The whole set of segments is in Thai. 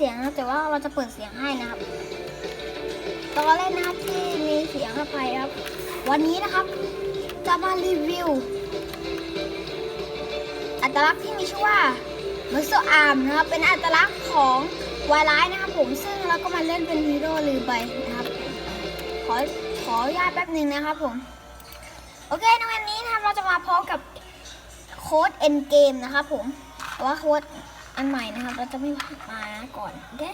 เสียงนะแต่ว่าเราจะเปิดเสียงให้นะครับตอนแรกนะครับที่มีเสียงเข้าไปครับ วันนี้นะครับ จะมารีวิว อัตลักษณ์ที่มีชื่อว่าเมอร์โซอาร์มนะครับเป็นอัตลักษณ์ของวายร้ายนะครับผมซึ่งเราก็มาเล่นเป็นฮีโร่ลืมไปนะครับ ขอขออนุญาตแป๊บหนึ่งนะครับผมโอเคในวันนี้นะครับเราจะมาพร้อมกับโค้ดเอ็นเกมนะครับผมว่าโค้ด อันใหม่นะครับ เราจะไม่มาก่อนโอเค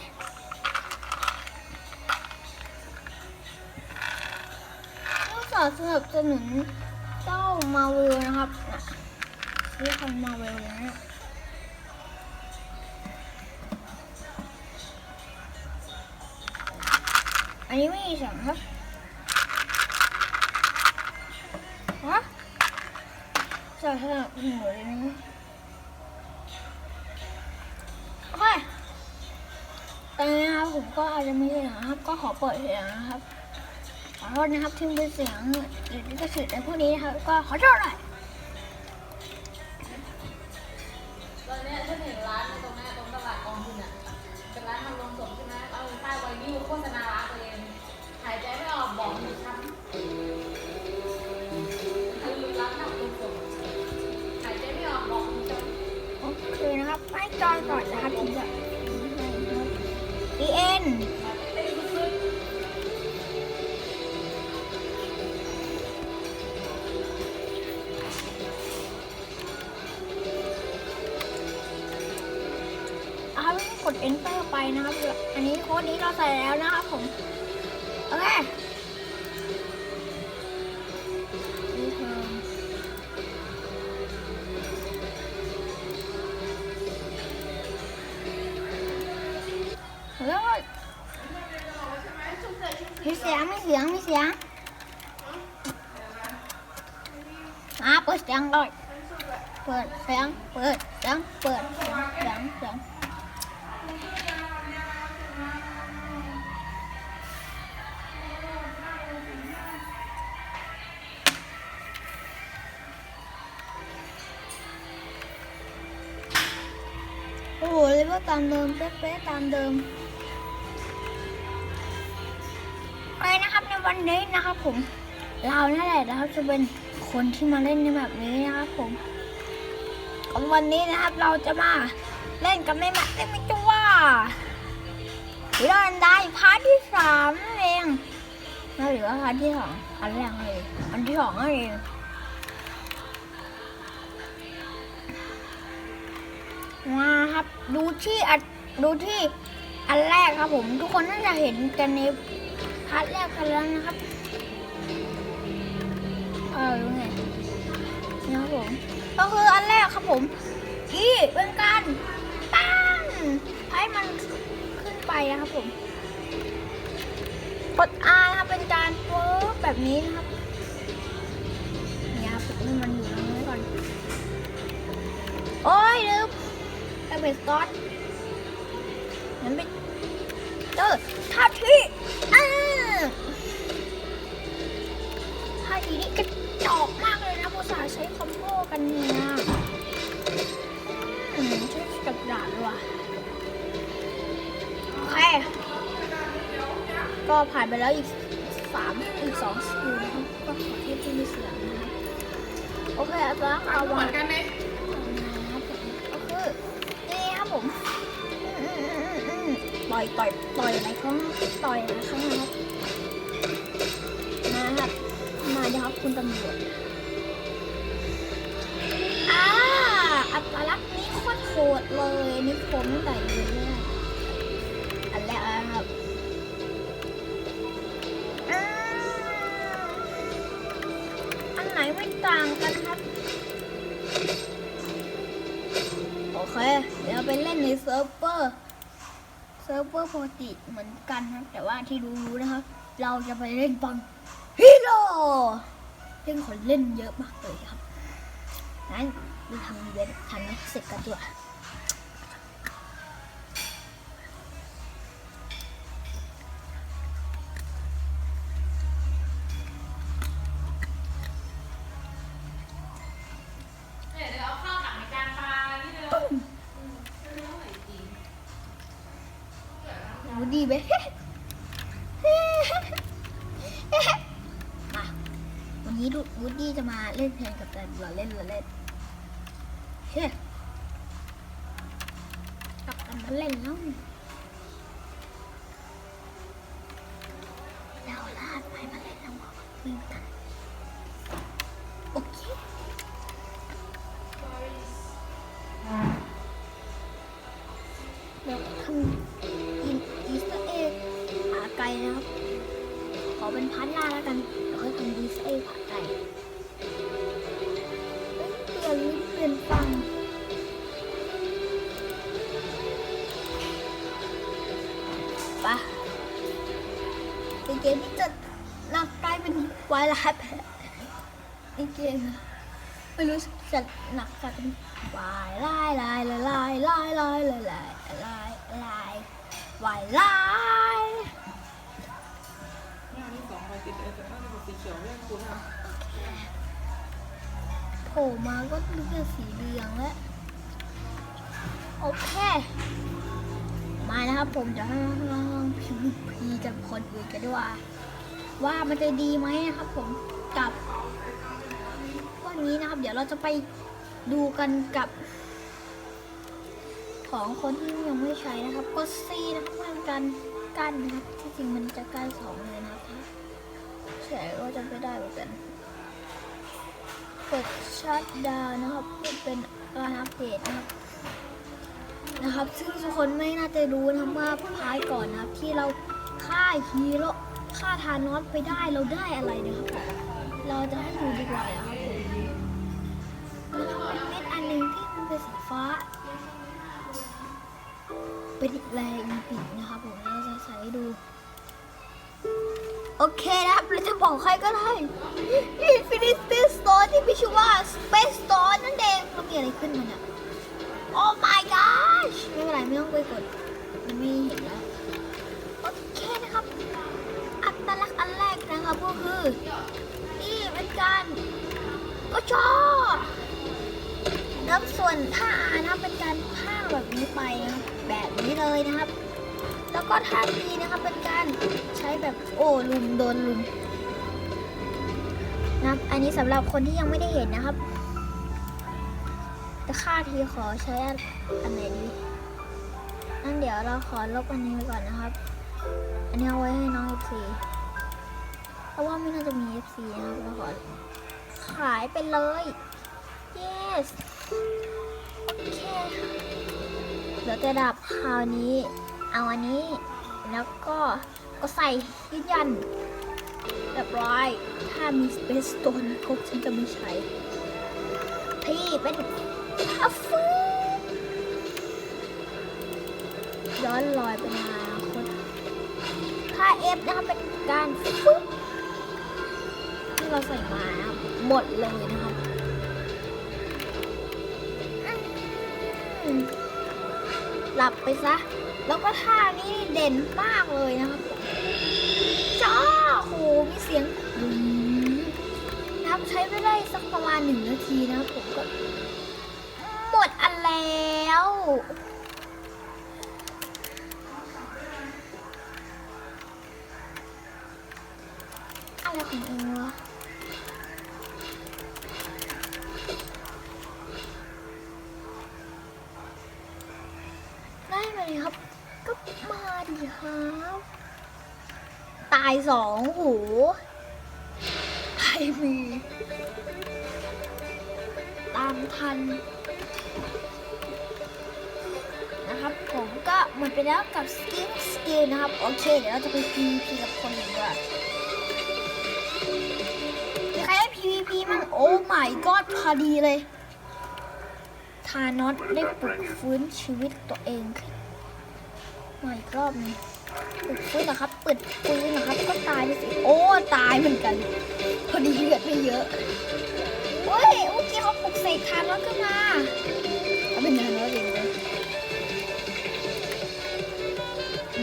ผู้สนับสนุนเจ้ามาเวลนะครับน่ะเรียกคนมาเวลนะเนี่ยอันนี้ไม่มีเสียงครับฮะสนับสนุนเลยนะ ตอนนี้นะครับผมก็อาจจะมีเสียงนะครับ ก็ขอเปิดเสียงนะครับ ขอโทษนะครับที่เป็นเสียงหรือที่กระสือในพวกนี้นะครับ ก็ขอโทษหน่อยตอนเนี้ยฉันเห็นร้านในตรงเนี้ยตรงตลาดกองทุนอะเป็นร้านทำลงศพใช่ไหมเอาป้ายไวนิวโฆษณาร้านตัวเองหายใจไม่ออกบอกหนูช้ำคือร้านทำลงศพหายใจไม่ออกบอกหนูช้ำโอเคนะครับไม่จอยก่อนนะครับถึงจะดี เอ็นเอากด enter ไปนะครับ อันนี้โค้ดนี้เราใส่แล้วนะครับผม โอเค แล้วมีเสียงมีเสียงมีเสียงอ่าเปิดเสียงก่ วันนี้นะครับผม เรานั่นแหละนะครับจะเป็นคนที่มาเล่นในแบบนี้นะครับผมของวันนี้นะครับเราจะมาเล่นกับแม่แม่เล่นไม่ตัวหรืออันใดพาร์ทที่สามเองแล้วหรือว่าพาร์ทที่สองอันแรกเลยอันที่สองนั่นเองมาครับดูที่อันดูที่อันแรกครับผม ทุกคนน่าจะเห็นกันในาร์ทแรกกันแล้วนะครับ เออรู้ไงนะครับผม ก็คืออันแรกครับผมที่เป็นการตั้งให้มันขึ้นไปนะครับผม กด R นะครับเป็นการเวิร์กแบบนี้นะครับเนี่ยครับให้มันอยู่ตรงนี้ก่อน โอ้ยลืมกระเบ็ดซอสงั้นไปเจอท่าที่อ่า ทีนี้กระจอกมากเลยนะภาษาใช้คอมโบกันเนี่ยอืมใช้กับดาษว่ะโอเค ก็ผ่านไปแล้วอีกสามอีกสองสกิลนะครับก็ขอเทปที่มีเสียงนะครับโอเคอาจารย์เอาเหวามือนกันไหมก็คือนี่ครับผมอืมอืมอืมอืมต่อยต่อยต่อยอะไรครั้งต่อยอะไรครั้งนะครับ ดีครับคุณตำรวจอ่าอัตลักษณ์นี้โคตรโหดเลยนี่ผมตั้งแต่อยู่แรกอันแรกนะครับอันไหนไม่ต่างกันครับ โอเค เดี๋ยวไปเล่นในเซิร์ฟเวอร์เซิร์ฟเวอร์ปกติเหมือนกันนะแต่ว่าที่รู้ๆนะครับ เราจะไปเล่นบัง ฮีโร่ซึ่งคนเล่นเยอะมากเลยครับงั้นดูทำอีเวนต์ทันไหมเสร็จกันดีกว่าวูดดี้ไปมา วูดดี้จะมาเล่นเพลงกับแต่เราเล่นเราเล่นเฮ้ยกลับกันมาเล่นแล้ว อเป็นพาร์ทหน้าแล้วกันเดี๋ยวค่อยทำอีสเตอร์เอ็กผาไก่เปลี่ยนลิ้นเปลี่ยนฟังไปะเป็นเกมที่จะนักกลายเป็นไวายลัดในเกมไม่รู้จะหนักกลายเป็นวายลายลายลายลายลายลายลายลายลายลายวายลาย ผล่มาก็นึกจะสีเหลืองแล้วโอเค มานะครับผมจะให้ลองพิมพีกับคนอื่นกันด้วยว่าว่ามันจะดีไหมนะครับผมกับวันนี้นะครับ เดี๋ยวเราจะไปดูกันกับ ของคนที่ยังไม่ใช้นะครับกด C นะครับมันกันกั้นนะครับที่จริงมันจะกั้นสองเลยนะครับใช่ก็จะไม่ได้เหมือนกัน กดชัดดาวนะครับเพื่อเป็นการอัปเดตนะครับนะครับ ซึ่งทุกคนไม่น่าจะรู้นะครับว่าพายก่อนนะครับ ที่เราฆ่าฮีโร่ฆ่าทานอสไปได้เราได้อะไรนะครับผมเราจะให้ดูดีกว่านะครับผมนะครับเป็นเม็ดอันหนึ่งที่มันเป็นสีฟ้า เป็นแรงปิกนะครับผมเราจะใส่ดู โอเคนะครับเราจะบอกใครก็ได้ Infinity Stone ที่มีชื่อว่า Space Stone นั่นเองแล้วมีอะไรขึ้นมันอะ Oh my gosh ไม่เป็นไรไม่ต้องไปกดมันไม่เห็นแล้ว โอเคนะครับ อัตลักษณ์อันแรกนะครับก็คือ นี่เป็นการก็ชอบแล้วส่วนท่านะครับเป็นการพาแบบนี้ไปนะครับแบบนี้เลยนะครับ แล้วก็ท่าทีนะครับเป็นการใช้แบบโอ้ลุมโดนลุมนะอันนี้สำหรับคนที่ยังไม่ได้เห็นนะครับแต่ค่าทีขอใช้อันอันไหนดีนั่นเดี๋ยวเราขอลบอันนี้ไปก่อนนะครับ อันนี้เอาไว้ให้น้อง FC เพราะว่าไม่น่าจะมี FC นะครับเราขอขายไปเลย yes โอเคเดี๋ยวจะดับคราวนี้ เอาอันนี้ แล้วก็ก็ใส่ยืนยันเรียบร้อย ถ้ามี Space Stone ครบฉันจะไม่ใช้ พี่เป็นอัฟฟูย้อนลอยไปในอนาคตค่า F นะครับเป็นการฟึ๊บที่เราใส่มาหมดเลยนะครับหลับไปซะ แล้วก็ท่านี้เด่นมากเลยนะครับจ้าโหมีเสียงนะครับใช้ไปได้สักประมาณหนึ่งนาทีนะครับผมก็หมดอันแล้ว สองหูใครมีตามทัน นะครับ ผมก็หมดไปแล้วกับสกินสกิลนะครับ โอเค เดี๋ยวเราจะไป PVP กับคนอื่นดีกว่ามีใครได้ PVP มั้งโอ้ my god พอดีเลย ทานอสได้ปลุกฟื้นชีวิตตัวเองใหม่รอบนึงปลุกฟื้นนะครับเปิดฟื้นนะครับายสิ โอ้ ตายเหมือนกัน พอดีเลือดไม่เยอะเฮ้ยเมื่อกี้เขาปลุกเสกทานอสขึ้นมาเขาเป็นทานอสเองเลย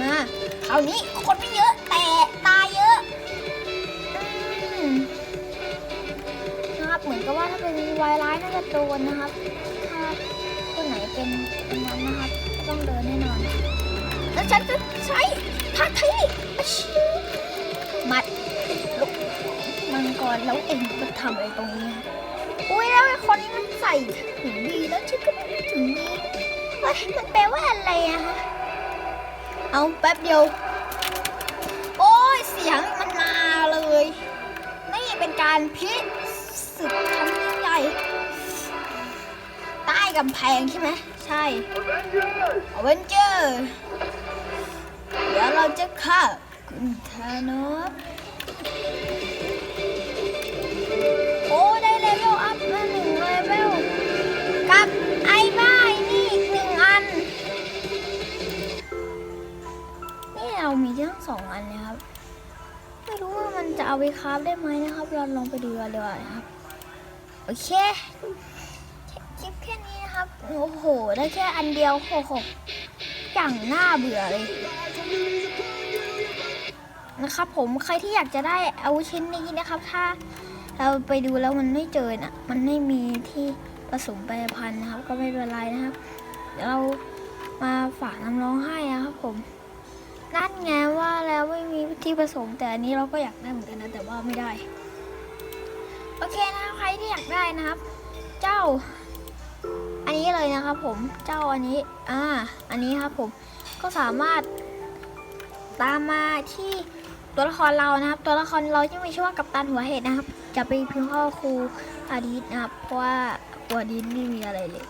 มาคราวนี้คนไม่เยอะ แต่ตายเยอะอืมนะครับเหมือนกับว่าถ้าเป็นวายร้ายน่าจะโดนนะครับ ถ้าคนไหนเป็นเป็นนั้นนะครับ ต้องโดนแน่นอน แล้วฉันจะใช้ท่าทีอาชิ มัดลุกมันก่อนแล้วเอ็งมาทำอะไรตรงนี้ฮะอุ้ยแล้วไอ้คนนี้มันใส่ถึงดีแล้วฉันก็ไม่ถึงดีเฮ้ยมันแปลว่าอะไรอะฮะเอาแป๊บเดียว โอ้ยเสียงมันมาเลย นี่เป็นการพิสึกครั้งยิ่งใหญ่ใต้กำแพงใช่ไหมใช่อเวนเจอร์เดี๋ยวเราจะฆ่า คุณธานอสโอ้ ได้เลเวลอัพมาหนึ่งเลเวลกับไอ้บ้าไอ้นี่อีกหนึ่งอัน นี่เรามีทั้งสองอันนะครับ ไม่รู้ว่ามันจะเอาไปคราฟได้ไหมนะครับ เราลองไปดูกันดีกว่านะครับ โอเคคลิปแค่นี้นะครับ โอ้โห ได้แค่อันเดียวโอ้โหอย่างน่าเบื่อเลย นะครับผมใครที่อยากจะได้อาวุธชิ้นนี้นะครับ ถ้าเราไปดูแล้วมันไม่เจอน่ะมันไม่มีที่ผสมแปรพันธุ์นะครับ ก็ไม่เป็นไรนะครับ เรามาฝากน้ำร้องให้นะครับผมนั่นไงว่าแล้วไม่มีที่ผสมแต่อันนี้เราก็อยากได้เหมือนกันนะแต่ว่าไม่ได้ โอเคนะคใครที่อยากได้นะครับ เจ้า อันนี้เลยนะครับ ผมเจ้าอันนี้อ่าอันนี้ครับผมก็สามารถตามมาที่ ตัวละครเรานะครับ ตัวละครเราที่มีชื่อว่ากัปตันหัวเห็ดนะครับ จะไปพิมพ์ข้อครูอาดิสนะครับ เพราะว่าครูอาดิสไม่มีอะไรเลย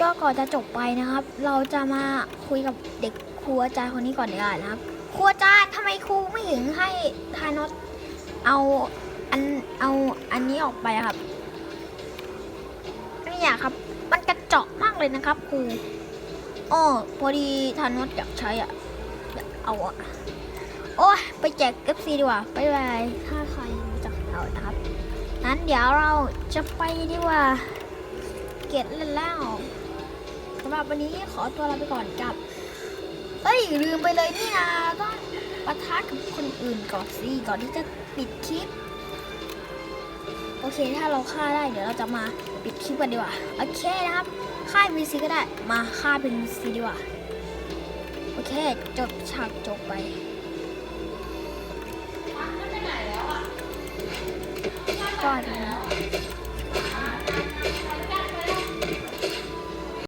ก็ก่อนจะจบไปนะครับ เราจะมาคุยกับเด็กครูอาจารย์คนนี้ก่อนดีกว่านะครับครูอาจารย์ทำไมครูไม่ถึงให้ทานอสเอาอันเอาอันนี้ออกไปครับเนี่ยากครับ มันกระเจาะมากเลยนะครับครูอ๋อพอดีทานอสอยากใช้อะอยากเอาอะ โอ้ยไปแจกเอฟซีดีกว่าไปไปถ้าใครรู้จักเรานะครับ นั้นเดี๋ยวเราจะไปดีกว่า เกตเล่นแล้วสำหรับวันนี้ขอตัวลาไปก่อนกับเอ้ยลืมไปเลยนี่นะต้องปะทะกับคนอื่นก่อนสิก่อนที่จะปิดคลิป โอเคถ้าเราฆ่าได้เดี๋ยวเราจะมาปิดคลิปกันดีกว่าโอเคนะครับฆ่า VC ก็ได้มาฆ่าเป็น VC ดีกว่าโอเคจบฉากจบไป ก่อนนะ